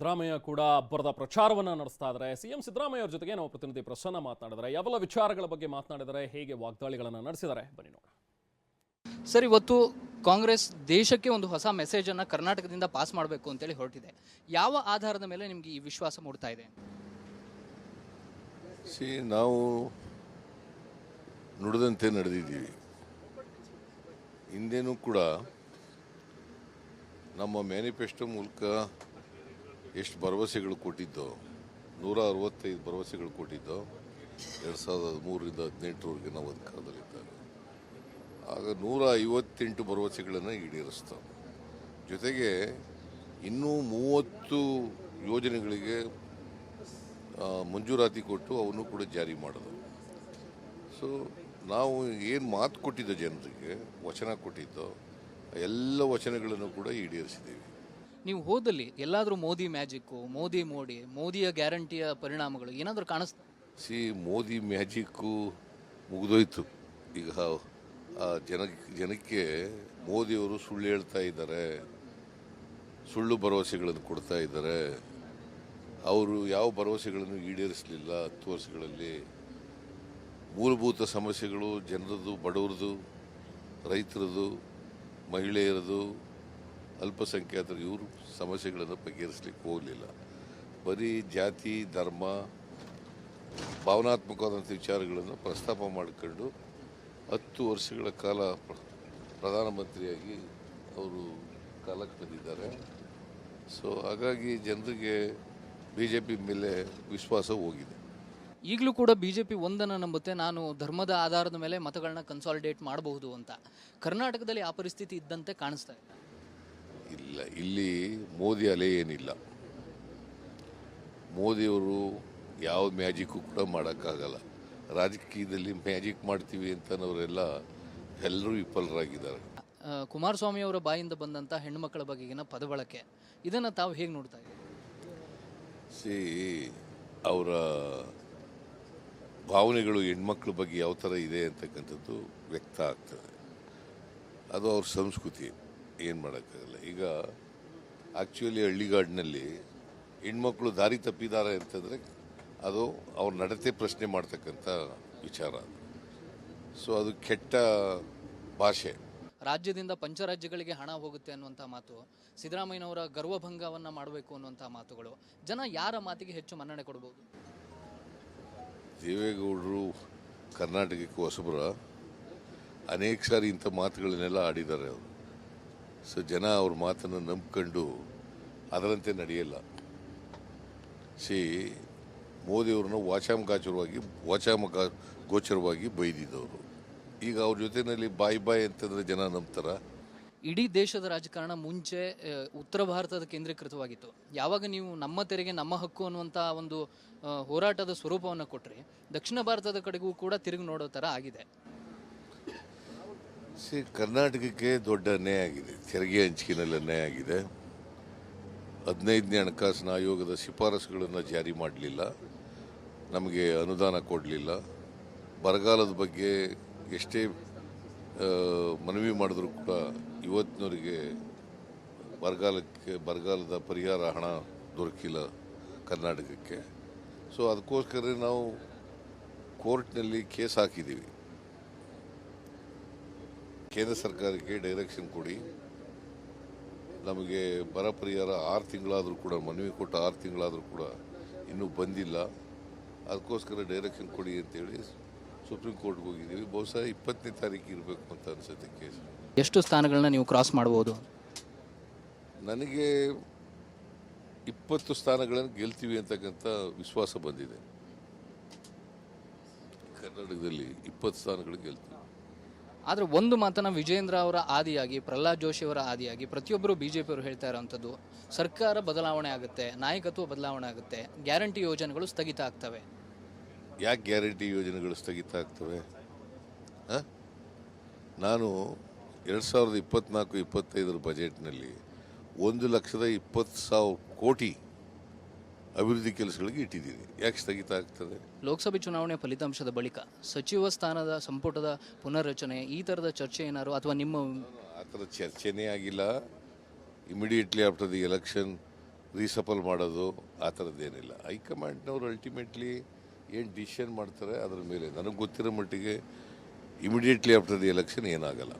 ಸಿದ್ದರಾಮಯ್ಯ ಕೂಡ ಅಬ್ಬರದ ಪ್ರಚಾರವನ್ನು ನಡೆಸ್ತಾ ಇದ್ದಾರೆ ಸಿಎಂ ಸಿದ್ದರಾಮಯ್ಯ ಅವರ ಜೊತೆಗೆ ನಾವು ಪ್ರತಿನಿಧಿ ಪ್ರಸನ್ನ ಮಾತನಾಡಿದರೆ. ಯಾವೆಲ್ಲ ವಿಚಾರಗಳ ಬಗ್ಗೆ ಮಾತನಾಡಿದರೆ ಹೇಗೆ ವಾಗ್ದಾಳಿಗಳನ್ನು ನಡೆಸಿದ್ದಾರೆ ಬನ್ನಿ ನೋಡೋಣ. ಸರ್ ಇವತ್ತು ಕಾಂಗ್ರೆಸ್ ದೇಶಕ್ಕೆ ಒಂದು ಹೊಸ ಮೆಸೇಜ್ ಅನ್ನ ಕರ್ನಾಟಕದಿಂದ ಪಾಸ್ ಮಾಡಬೇಕು ಅಂತೇಳಿ ಹೊರಟಿದೆ. ಯಾವ ಆಧಾರದ ಮೇಲೆ ನಿಮಗೆ ಈ ವಿಶ್ವಾಸ ಮೂಡ್ತಾ ಇದೆ? ಸಿ ನಾವು ನುಡಿದಂತೆ ನಡೆದಿದ್ದೀವಿ. ಹಿಂದೇನೂ ಕೂಡ ನಮ್ಮ ಮ್ಯಾನಿಫೆಸ್ಟೋ ಮೂಲಕ ಎಷ್ಟು ಭರವಸೆಗಳು ಕೊಟ್ಟಿದ್ದೋ, ನೂರ ಅರವತ್ತೈದು ಭರವಸೆಗಳು ಕೊಟ್ಟಿದ್ದೋ, ಎರಡು ಸಾವಿರದ ಹದಿಮೂರರಿಂದ ಹದಿನೆಂಟರವರೆಗೆ ನಾವು ಅಧಿಕಾರದಲ್ಲಿದ್ದಾಗ ಆಗ ನೂರ ಐವತ್ತೆಂಟು ಭರವಸೆಗಳನ್ನು ಈಡೇರಿಸ್ತಾವೆ. ಜೊತೆಗೆ ಇನ್ನೂ ಮೂವತ್ತು ಯೋಜನೆಗಳಿಗೆ ಮಂಜೂರಾತಿ ಕೊಟ್ಟು ಅವನ್ನು ಕೂಡ ಜಾರಿ ಮಾಡೋದು ಸೊ ನಾವು ಏನು ಮಾತು ಕೊಟ್ಟಿದ್ದೋ ಜನರಿಗೆ, ವಚನ ಕೊಟ್ಟಿದ್ದೋ, ಎಲ್ಲ ವಚನಗಳನ್ನು ಕೂಡ ಈಡೇರಿಸಿದ್ದೀವಿ. ನೀವು ಹೋದಲ್ಲಿ ಎಲ್ಲಾದರೂ ಮೋದಿ ಮ್ಯಾಜಿಕ್ಕು, ಮೋದಿ ಮೋಡಿ, ಮೋದಿಯ ಗ್ಯಾರಂಟಿಯ ಪರಿಣಾಮಗಳು ಏನಾದರೂ ಕಾಣಿಸ್ತಾ? ಸಿ, ಮೋದಿ ಮ್ಯಾಜಿಕ್ಕು ಮುಗಿದೋಯ್ತು. ಈಗ ಆ ಜನ, ಜನಕ್ಕೆ ಮೋದಿಯವರು ಸುಳ್ಳು ಹೇಳ್ತಾ ಇದ್ದಾರೆ, ಸುಳ್ಳು ಭರವಸೆಗಳನ್ನು ಕೊಡ್ತಾ ಇದ್ದಾರೆ. ಅವರು ಯಾವ ಭರವಸೆಗಳನ್ನು ಈಡೇರಿಸಲಿಲ್ಲ ಹತ್ತು ವರ್ಷಗಳಲ್ಲಿ? ಮೂಲಭೂತ ಸಮಸ್ಯೆಗಳು ಜನರದ್ದು ಬಡವರದು ರೈತರದು ಮಹಿಳೆಯರದು ಅಲ್ಪಸಂಖ್ಯಾತರ ಇವರು ಸಮಸ್ಯೆಗಳನ್ನು ಬಗೆಹರಿಸಲಿಕ್ಕೆ ಹೋಗಲಿಲ್ಲ. ಬರೀ ಜಾತಿ, ಧರ್ಮ, ಭಾವನಾತ್ಮಕವಾದಂಥ ವಿಚಾರಗಳನ್ನು ಪ್ರಸ್ತಾಪ ಮಾಡಿಕೊಂಡು ಹತ್ತು ವರ್ಷಗಳ ಕಾಲ ಪ್ರಧಾನಮಂತ್ರಿಯಾಗಿ ಅವರು ಕಾಲ ಬಂದಿದ್ದಾರೆ. ಸೊ, ಹಾಗಾಗಿ ಜನರಿಗೆ ಬಿ ಜೆ ಪಿ ಮೇಲೆ ವಿಶ್ವಾಸ ಹೋಗಿದೆ. ಈಗಲೂ ಕೂಡ ಬಿ ಜೆ ಪಿ ಒಂದನ್ನು ನಂಬುತ್ತೆ, ನಾನು ಧರ್ಮದ ಆಧಾರದ ಮೇಲೆ ಮತಗಳನ್ನ ಕನ್ಸಾಲಿಡೇಟ್ ಮಾಡಬಹುದು ಅಂತ. ಕರ್ನಾಟಕದಲ್ಲಿ ಆ ಪರಿಸ್ಥಿತಿ ಇದ್ದಂತೆ ಕಾಣಿಸ್ತಾ ಇದೆ ಇಲ್ಲ ಇಲ್ಲಿ ಮೋದಿ ಅಲೆ ಏನಿಲ್ಲ. ಮೋದಿಯವರು ಯಾವ ಮ್ಯಾಜಿಕ್ಕು ಕೂಡ ಮಾಡೋಕ್ಕಾಗಲ್ಲ. ರಾಜಕೀಯದಲ್ಲಿ ಮ್ಯಾಜಿಕ್ ಮಾಡ್ತೀವಿ ಅಂತನವರೆಲ್ಲ ಎಲ್ಲರೂ ವಿಫಲರಾಗಿದ್ದಾರೆ. ಕುಮಾರಸ್ವಾಮಿ ಅವರ ಬಾಯಿಂದ ಬಂದಂಥ ಹೆಣ್ಣುಮಕ್ಕಳ ಬಗೆಗಿನ ಪದಬಳಕೆ ಇದನ್ನು ತಾವು ಹೇಗೆ ನೋಡ್ತಾ ಇದ್ದೀರಿ? ಸಿ ಅವರ ಭಾವನೆಗಳು ಹೆಣ್ಮಕ್ಳ ಬಗ್ಗೆ ಯಾವ ಥರ ಇದೆ ಅಂತಕ್ಕಂಥದ್ದು ವ್ಯಕ್ತ ಆಗ್ತದೆ. ಅದು ಅವ್ರ ಸಂಸ್ಕೃತಿ. ಏನು ಮಾಡೋಕ್ಕಾಗಲ್ಲ. ಈಗ ಆ್ಯಕ್ಚುಲಿ ಹಳ್ಳಿಗಾಡಿನಲ್ಲಿ ಹೆಣ್ಮಕ್ಳು ದಾರಿ ತಪ್ಪಿದ್ದಾರೆ ಅಂತಂದರೆ ಅದು ಅವ್ರ ನಡತೆ ಪ್ರಶ್ನೆ ಮಾಡ್ತಕ್ಕಂಥ ವಿಚಾರ ಸೊ ಅದು ಕೆಟ್ಟ ಭಾಷೆ. ರಾಜ್ಯದಿಂದ ಪಂಚರಾಜ್ಯಗಳಿಗೆ ಹಣ ಹೋಗುತ್ತೆ ಅನ್ನುವಂಥ ಮಾತು ಸಿದ್ದರಾಮಯ್ಯನವರ ಗರ್ವಭಂಗವನ್ನು ಮಾಡಬೇಕು ಅನ್ನುವಂಥ ಮಾತುಗಳು ಜನ ಯಾರ ಮಾತಿಗೆ ಹೆಚ್ಚು ಮನ್ನಣೆ ಕೊಡಬಹುದು ದೇವೇಗೌಡರು ಕರ್ನಾಟಕಕ್ಕೆ ಹೊಸಬರ ಅನೇಕ ಸಾರಿ ಇಂಥ ಮಾತುಗಳನ್ನೆಲ್ಲ ಆಡಿದ್ದಾರೆ ಅವರು. ಸೊ ಜನ ಅವ್ರ ಮಾತನ್ನು ನಂಬ್ಕೊಂಡು ಅದರಂತೆ ನಡೆಯಲ್ಲ. ಸಿ ಮೋದಿಯವ್ರನ್ನ ವಾಚಾಮಗಾಚರವಾಗಿ ವಾಚಾಮಗ ಗೋಚರವಾಗಿ ಬೈದಿದ್ದವರು. ಈಗ ಅವ್ರ ಜೊತೆಯಲ್ಲಿ ಬಾಯ್ ಬಾಯ್ ಅಂತಂದ್ರೆ ಜನ ನಂಬ್ತಾರ. ಇಡೀ ದೇಶದ ರಾಜಕಾರಣ ಮುಂಚೆ ಉತ್ತರ ಭಾರತದ ಕೇಂದ್ರೀಕೃತವಾಗಿತ್ತು. ಯಾವಾಗ ನೀವು ನಮ್ಮ ತೆರಿಗೆ ನಮ್ಮ ಹಕ್ಕು ಅನ್ನುವಂಥ ಒಂದು ಹೋರಾಟದ ಸ್ವರೂಪವನ್ನು ಕೊಟ್ಟರೆ ದಕ್ಷಿಣ ಭಾರತದ ಕಡೆಗೂ ಕೂಡ ತಿರುಗಿ ನೋಡೋ ಥರ ಆಗಿದೆ. ಸಿ, ಕರ್ನಾಟಕಕ್ಕೆ ದೊಡ್ಡ ಅನ್ಯಾಯ ಆಗಿದೆ. ತೆರಿಗೆ ಹಂಚಿಕೆನಲ್ಲಿ ಅನ್ಯಾಯ ಆಗಿದೆ. ಹದಿನೈದನೇ ಹಣಕಾಸಿನ ಆಯೋಗದ ಶಿಫಾರಸುಗಳನ್ನು ಜಾರಿ ಮಾಡಲಿಲ್ಲ. ನಮಗೆ ಅನುದಾನ ಕೊಡಲಿಲ್ಲ. ಬರಗಾಲದ ಬಗ್ಗೆ ಎಷ್ಟೇ ಮನವಿ ಮಾಡಿದ್ರು ಕೂಡ ಇವತ್ತಿನವರಿಗೆ ಬರಗಾಲಕ್ಕೆ, ಬರಗಾಲದ ಪರಿಹಾರ ಹಣ ದೊರಕಿಲ್ಲ ಕರ್ನಾಟಕಕ್ಕೆ. ಸೊ ಅದಕ್ಕೋಸ್ಕರ ನಾವು ಕೋರ್ಟ್ನಲ್ಲಿ ಕೇಸ್ ಹಾಕಿದ್ದೀವಿ. ಕೇಂದ್ರ ಸರ್ಕಾರಕ್ಕೆ ಡೈರೆಕ್ಷನ್ ಕೊಡಿ. ನಮಗೆ ಬರ ಪರಿಹಾರ ಆರು ತಿಂಗಳಾದರೂ ಕೂಡ ಮನವಿ ಕೊಟ್ಟ ಆರು ತಿಂಗಳಾದರೂ ಕೂಡ ಇನ್ನೂ ಬಂದಿಲ್ಲ. ಅದಕ್ಕೋಸ್ಕರ ಡೈರೆಕ್ಷನ್ ಕೊಡಿ ಅಂತೇಳಿ ಸುಪ್ರೀಂ ಕೋರ್ಟ್ಗೆ ಹೋಗಿದ್ದೀವಿ. ಬಹುಶಃ ಇಪ್ಪತ್ತನೇ ತಾರೀಕು ಇರಬೇಕು ಅಂತ ಅನಿಸುತ್ತೆ ಕೇಸ್. ಎಷ್ಟು ಸ್ಥಾನಗಳನ್ನ ನೀವು ಕ್ರಾಸ್ ಮಾಡ್ಬೋದು? ನನಗೆ ಇಪ್ಪತ್ತು ಸ್ಥಾನಗಳನ್ನು ಗೆಲ್ತೀವಿ ಅಂತಕ್ಕಂಥ ವಿಶ್ವಾಸ ಬಂದಿದೆ. ಕರ್ನಾಟಕದಲ್ಲಿ ಇಪ್ಪತ್ತು ಸ್ಥಾನಗಳು ಗೆಲ್ತೀವಿ. ಆದರೆ ಒಂದು ಮಾತನ್ನ ವಿಜೇಂದ್ರ ಅವರ ಆದಿಯಾಗಿ, ಪ್ರಹ್ಲಾದ್ ಜೋಶಿ ಅವರ ಆದಿಯಾಗಿ ಪ್ರತಿಯೊಬ್ಬರು ಬಿ ಜೆ ಪಿಯವರು ಹೇಳ್ತಾ ಇರೋವಂಥದ್ದು ಸರ್ಕಾರ ಬದಲಾವಣೆ ಆಗುತ್ತೆ, ನಾಯಕತ್ವ ಬದಲಾವಣೆ ಆಗುತ್ತೆ, ಗ್ಯಾರಂಟಿ ಯೋಜನೆಗಳು ಸ್ಥಗಿತ ಆಗ್ತವೆ ಯಾಕೆ ಗ್ಯಾರಂಟಿ ಯೋಜನೆಗಳು ಸ್ಥಗಿತ ಆಗ್ತವೆ? ನಾನು ಎರಡು ಸಾವಿರದ ಇಪ್ಪತ್ನಾಲ್ಕು, ಇಪ್ಪತ್ತೈದರ ಬಜೆಟ್ನಲ್ಲಿ ಒಂದು ಲಕ್ಷದ ಇಪ್ಪತ್ತು ಸಾವಿರ ಕೋಟಿ ಅಭಿವೃದ್ಧಿ ಕೆಲಸಗಳಿಗೆ ಇಟ್ಟಿದ್ದೀನಿ ಯಾಕೆ ಸ್ಥಗಿತ ಆಗ್ತದೆ? ಲೋಕಸಭೆ ಚುನಾವಣೆ ಫಲಿತಾಂಶದ ಬಳಿಕ ಸಚಿವ ಸ್ಥಾನದ ಸಂಪುಟದ ಪುನರ್ರಚನೆ ಈ ಥರದ ಚರ್ಚೆ ಏನಾರು ಅಥವಾ ನಿಮ್ಮ ಆ ಥರ ಚರ್ಚೆನೇ ಆಗಿಲ್ಲ. Immediately after the election reshuffle ಮಾಡೋದು ಆ ಥರದ್ದೇನಿಲ್ಲ ಹೈಕಮಾಂಡ್ನವರು ಅಲ್ಟಿಮೇಟ್ಲಿ ಏನು ಡಿಸಿಷನ್ ಮಾಡ್ತಾರೆ ಅದರ ಮೇಲೆ. ನನಗೆ ಗೊತ್ತಿರೋ ಮಟ್ಟಿಗೆ ಇಮಿಡಿಯೇಟ್ಲಿ ಆಫ್ಟರ್ ದಿ ಎಲೆಕ್ಷನ್ ಏನಾಗಲ್ಲ.